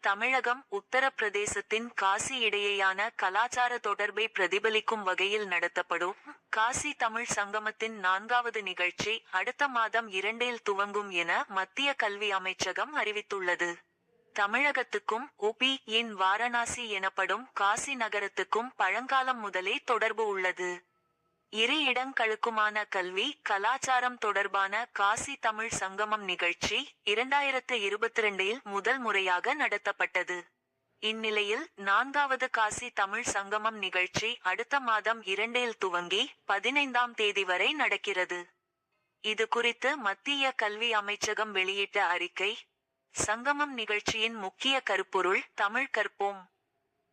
தமிழகம் உத்தரப்பிரதேசத்தின் காசி இடையேயான கலாச்சார தொடர்பை பிரதிபலிக்கும் வகையில் நடத்தப்படும் காசி தமிழ் சங்கமத்தின் நான்காவது நிகழ்ச்சி அடுத்த மாதம் இரண்டில் துவங்கும் என மத்திய கல்வி அமைச்சகம் அறிவித்துள்ளது. தமிழகத்துக்கும் உபி இன் வாரணாசி எனப்படும் காசி நகரத்துக்கும் பழங்காலம் முதலே தொடர்பு உள்ளது. இரு இடங்களுக்குமான கல்வி கலாச்சாரம் தொடர்பான காசி தமிழ் சங்கமம் நிகழ்ச்சி இரண்டாயிரத்து இருபத்தி ரெண்டில் முதல் முறையாக நடத்தப்பட்டது. இந்நிலையில் நான்காவது காசி தமிழ் சங்கமம் நிகழ்ச்சி அடுத்த மாதம் இரண்டில் துவங்கி பதினைந்தாம் தேதி வரை நடக்கிறது. இது குறித்து மத்திய கல்வி அமைச்சகம் வெளியிட்ட அறிக்கை சங்கமம் நிகழ்ச்சியின் முக்கிய கருப்பொருள் தமிழ் கற்போம்.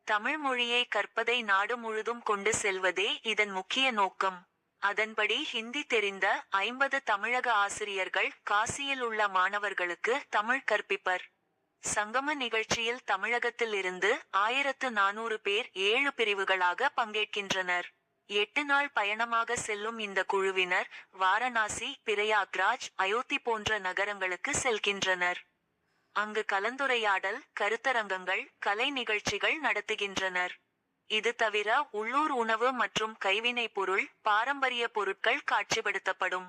தமிழ் மொழியை கற்பதை நாடு முழுதும் கொண்டு செல்வதே இதன் முக்கிய நோக்கம். அதன்படி ஹிந்தி தெரிந்த ஐம்பது தமிழக ஆசிரியர்கள் காசியில் உள்ள மாணவர்களுக்கு தமிழ் கற்பிப்பர். சங்கம நிகழ்ச்சியில் தமிழகத்தில் இருந்து ஆயிரத்து நானூறு பேர் ஏழு பிரிவுகளாக பங்கேற்கின்றனர். எட்டு நாள் பயணமாக செல்லும் இந்த குழுவினர் வாரணாசி பிரயாக்ராஜ் அயோத்தி போன்ற நகரங்களுக்கு செல்கின்றனர். அங்கு கலந்துரையாடல் கருத்தரங்கங்கள் கலை நிகழ்ச்சிகள் நடத்துகின்றனர். இது தவிர உள்ளூர் உணவு மற்றும் கைவினைப் பொருள் பாரம்பரிய பொருட்கள் காட்சிப்படுத்தப்படும்.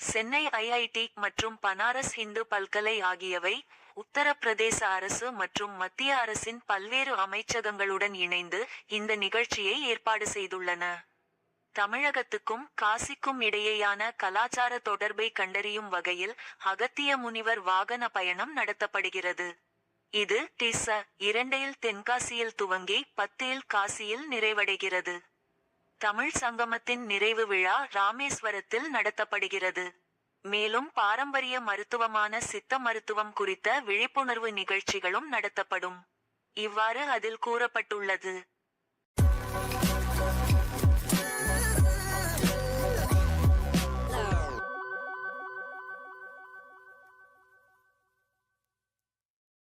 சென்னை ஐஐடி மற்றும் பனாரஸ் இந்து பல்கலை ஆகியவை உத்தரப்பிரதேச அரசு மற்றும் மத்திய அரசின் பல்வேறு அமைச்சகங்களுடன் இணைந்து இந்த நிகழ்ச்சியை ஏற்பாடு செய்துள்ளன. தமிழகத்துக்கும் காசிக்கும் இடையேயான கலாச்சார தொடர்பை கண்டறியும் வகையில் அகத்திய முனிவர் வாகன பயணம் நடத்தப்படுகிறது. இது டிச இரண்டையில் தென்காசியில் துவங்கி பத்தில் காசியில் நிறைவடைகிறது. தமிழ் சங்கமத்தின் நிறைவு விழா ராமேஸ்வரத்தில் நடத்தப்படுகிறது. மேலும் பாரம்பரிய மருத்துவமான சித்த மருத்துவம் குறித்த விழிப்புணர்வு நிகழ்ச்சிகளும் நடத்தப்படும். இவ்வாறு அதில் கூறப்பட்டுள்ளது.